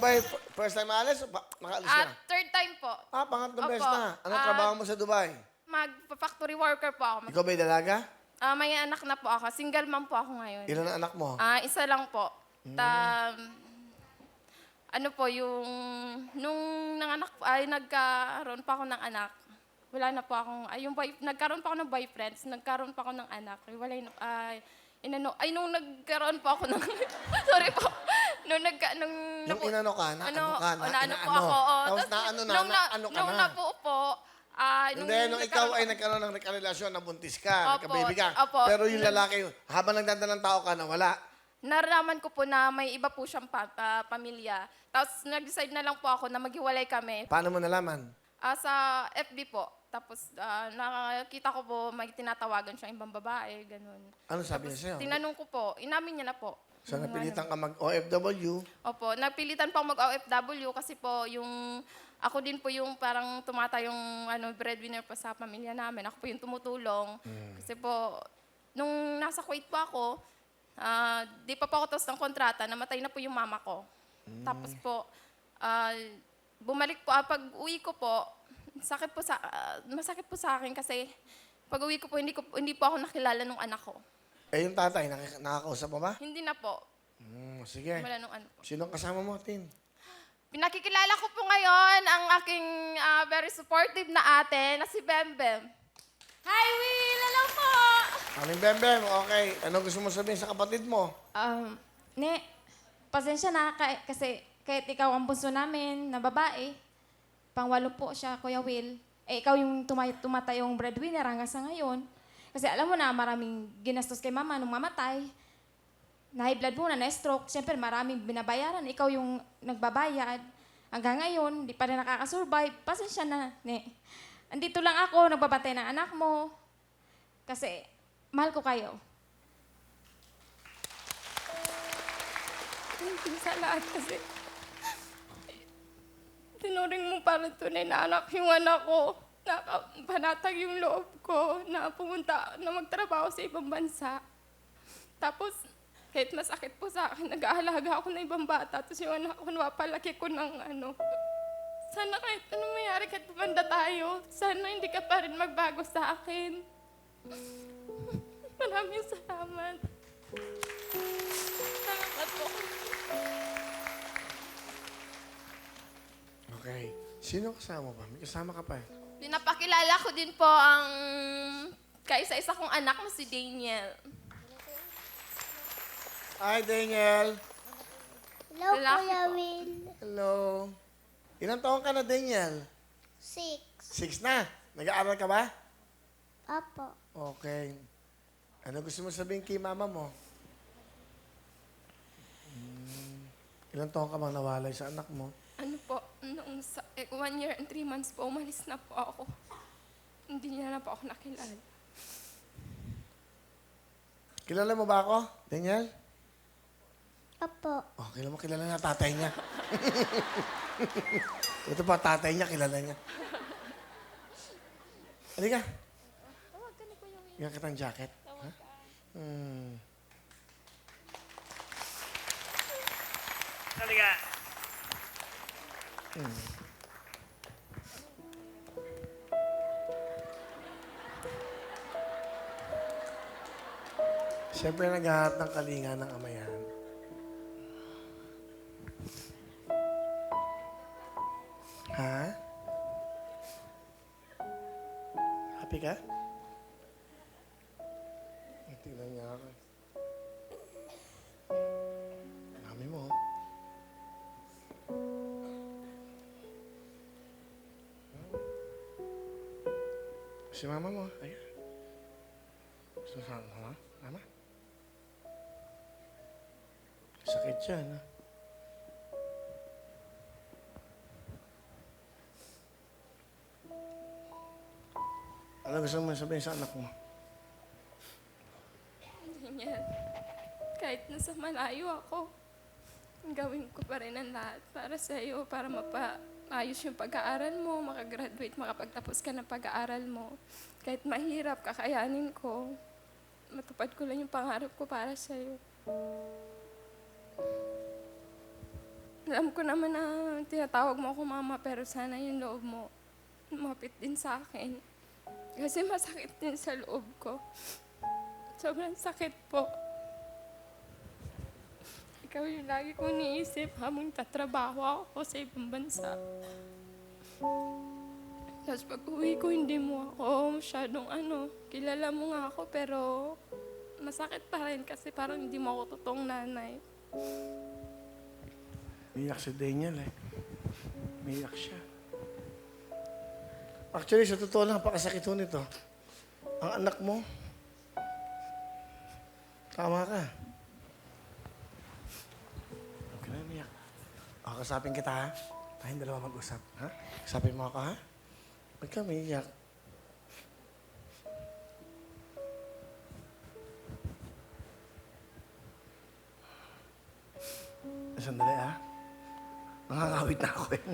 ba first time alis o pa- makaalis ka At na? third time po, Ah, pangatlong Opo. beses na. Anong Ah, trabaho mo sa Dubai? mag-factory worker po ako. Ikaw ba'y dalaga? Ah, may anak na po ako. Single mom po ako ngayon. Ilan ang anak mo? Ah, isa lang po. Hmm. Ta, ano po, yung, nung nanganak, ay nagkaroon pa ako ng anak, wala na po akong, ay yung boy, nagkaroon pa ako ng boyfriends, nagkaroon pa ako ng anak, wala na, ay, inano, ay nung nagkaroon pa ako ng, sorry po, nung nagka, nung, Yung napu- inano ka, na ano ka, na, ano po inaano. ako, oo. Tapos Tas na ano na, nung na, ano ka nung na. napo po, ah, Hindi, nung ikaw ay nagkaroon- ng nagkarelasyon, nabuntis ka, Opo, nagka-baby ka. opo. Pero yung lalaki, habang nagdadalang tao ka, nawala. Naraman ko po na may iba po siyang pa- pa- pamilya. Tapos nag-decide na lang po ako na maghiwalay kami. Paano mo nalaman? Ah, sa FB po. Tapos ah, nakakita ko po may tinatawagan siyang ibang babae, ganun. Ano sabi niya sa'yo? Tinanong ko po, inamin niya na po. So, Yung napilitan ano. ka mag-OFW. Opo, napilitan po ako mag-OFW kasi po yung ako din po yung parang tumata yung ano, breadwinner pa sa pamilya namin. Ako po yung tumutulong. Kasi po, nung nasa Kuwait po ako, ah, di pa po ako tapos ng kontrata, namatay na po yung mama ko. Tapos po, ah, bumalik po, ah, pag uwi ko po, sakit po sa, ah, masakit po sa akin kasi pag uwi ko po, hindi, ko, hindi po ako nakilala nung anak ko. Eh, yung tatay, nak- nakakausap mo ba? Hindi na po. Hmm, sige. Wala nung ano po. Sino ang kasama mo, Tin? Pinakikilala ko po ngayon ang aking ah, very supportive na ate na si Bembem. Hi, Will! Hello po! Aming Bembem, okay. Ano gusto mo sabihin sa kapatid mo? Um, ne, pasensya na ka- kasi kahit ikaw ang bunso namin na babae, pangwalo po siya, Kuya Will. Eh, ikaw yung tumay- tumatay yung breadwinner hanggang sa ngayon. Kasi alam mo na, maraming ginastos kay mama nung mamatay. Na-high blood muna, na-stroke. Siyempre, maraming binabayaran. Ikaw yung nagbabayad. Hanggang ngayon, di pa rin nakakasurvive. Pasensya na, ne. Andito lang ako, nagbabatay ng anak mo. Kasi, mahal ko kayo. Thank you sa lahat kasi tinuring mo parang tunay na anak yung anak ko. Nakapanatag yung loob ko na pumunta, na magtrabaho sa ibang bansa. Tapos, kahit masakit po sa akin, nag-aalaga ako ng ibang bata. Tapos yung anak ko, napalaki ko ng ano. Sana kahit ano mayari, kahit tumanda tayo, sana hindi ka pa rin magbago sa akin. Maraming salamat. Salamat po. Okay. Sino kasama pa? May kasama ka pa eh. Pinapakilala ko din po ang kaisa-isa kong anak na si Daniel. Hi, Daniel. Hello, Kuya po. Will. Hello. Ilang taon ka na, Daniel? Six. Six na. Nag-aaral ka ba? Apo. Okay. Ano gusto mo sabihin kay mama mo? Hmm. Ilang taon ka bang nawalay sa anak mo? Po, sa, eh, one year and three months po, umalis na po ako. Hindi niya na po ako nakilala. Kilala mo ba ako, Daniel? Apo. Oh, kilala mo, kilala na tatay niya. Ito pa, tatay niya, kilala niya. Halika. Bigyan kitang jacket. Ha? Hmm. Halika. Siyempre, naghahanap ng kalinga ng amayan. Ha? Happy Si mama mo. Ayan. Gusto mo sa mama? Sakit yan, ha? Ano gusto mo sabihin sa anak mo? Daniel, kahit nasa malayo ako, gawin ko pa rin ang lahat para sa iyo, para mapaayos yung pag-aaral mo, makagraduate, makapagtapos ka ng pag-aaral mo. Kahit mahirap, kakayanin ko. Matupad ko lang yung pangarap ko para sa iyo. Alam ko naman na tinatawag mo ako mama, pero sana yung loob mo lumapit din sa akin. Kasi masakit din sa loob ko. Sobrang sakit po. Ikaw yung lagi kong niisip habang tatrabaho ako sa ibang bansa. Tapos pag uwi ko, hindi mo ako masyadong ano, kilala mo nga ako, pero masakit pa rin kasi parang hindi mo ako totoong nanay. Umiyak si Daniel eh. Umiyak siya. Actually, sa totoo lang, napakasakit ho nito. Ang anak mo, tama ka O, kasapin kita ha. Tayong dalawa mag-usap. Ha? Kasapin mo ako ha? Huwag ka umiyak. Sandali ha. Nangangawit na ako eh.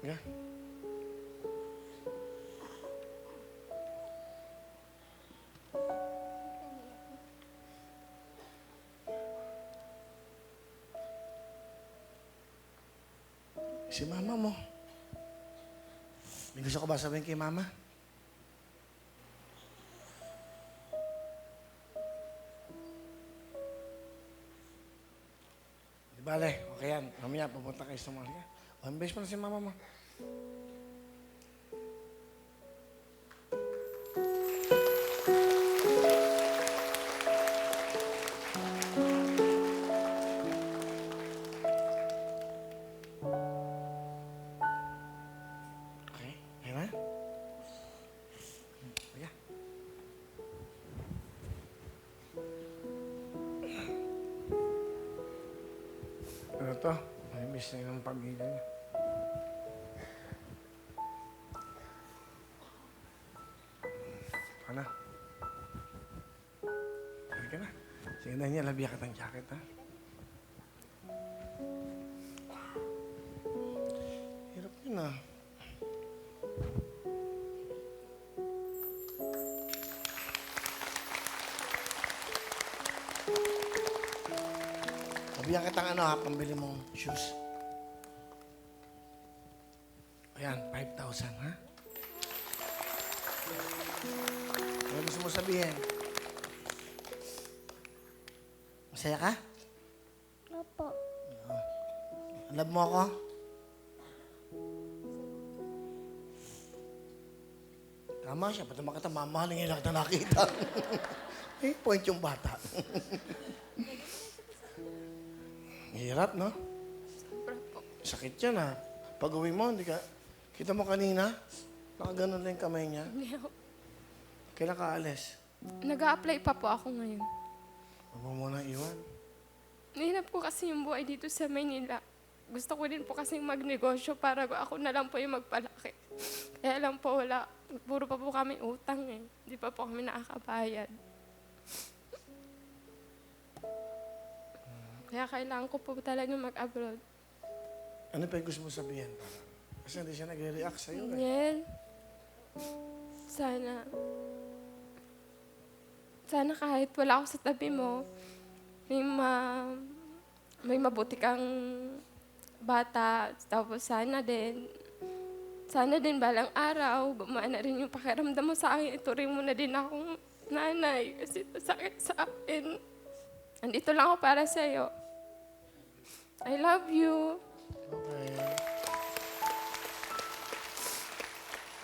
Yeah. Si mama mo. May gusto ko ba sabihin kay mama? Di bale, okay yan. Mamaya pupunta kayo sa mga. O, embrace mo na si mama mo. To? May miss na yung pamilya niya. Ano? Halika na. Sige na niya, labiya ka ng jacket, ha? Labiyan kitang ano, ha? Pambili mong shoes. Ayan, 5,000, ha? Ano gusto mo sabihin? Masaya ka? Opo. Love mo ako? Tama siya, pati mga kata, mamahalin ngayon lang na nakita. eh, point yung bata. Hirap, no? Sobra po. Sakit yan, ha? Pag uwi mo, hindi ka... Kita mo kanina, nakaganon lang yung kamay niya. Hindi ako- Kailan ka alis? Nag-a-apply pa po ako ngayon. Huwag mo muna iwan. Mahirap ko kasi yung buhay dito sa Maynila. Gusto ko din po kasi magnegosyo para ako na lang po yung magpalaki. Kaya lang po wala, puro pa po kami utang eh. Hindi pa po kami nakakabayad. Kaya kailangan ko po talaga mag-abroad. Ano pa yung gusto mo sabihin? Kasi hindi siya nagre-react sa'yo, eh. Daniel, sana, sana kahit wala ako sa tabi mo, may ma, may mabuti kang bata. Tapos sana din, sana din balang araw, gumana rin yung pakiramdam mo sa akin. Ituring mo na din akong nanay kasi sakit sa akin. Andito lang ako para sa'yo. I love you. Okay.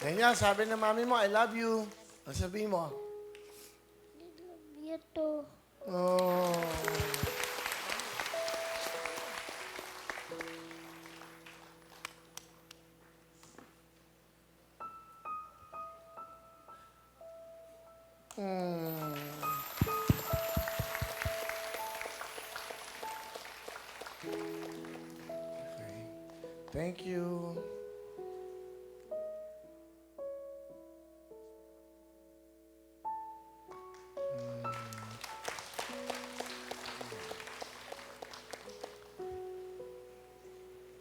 Ganyan, sabi ng mami mo, I love you. Ano sabihin mo? love you too. Oh. Hmm. Thank you.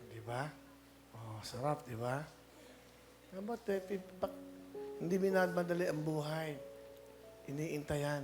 Di ba? Oh, sarap, di ba? Dapat eh, Hindi minamadali ang buhay. Iniintayan.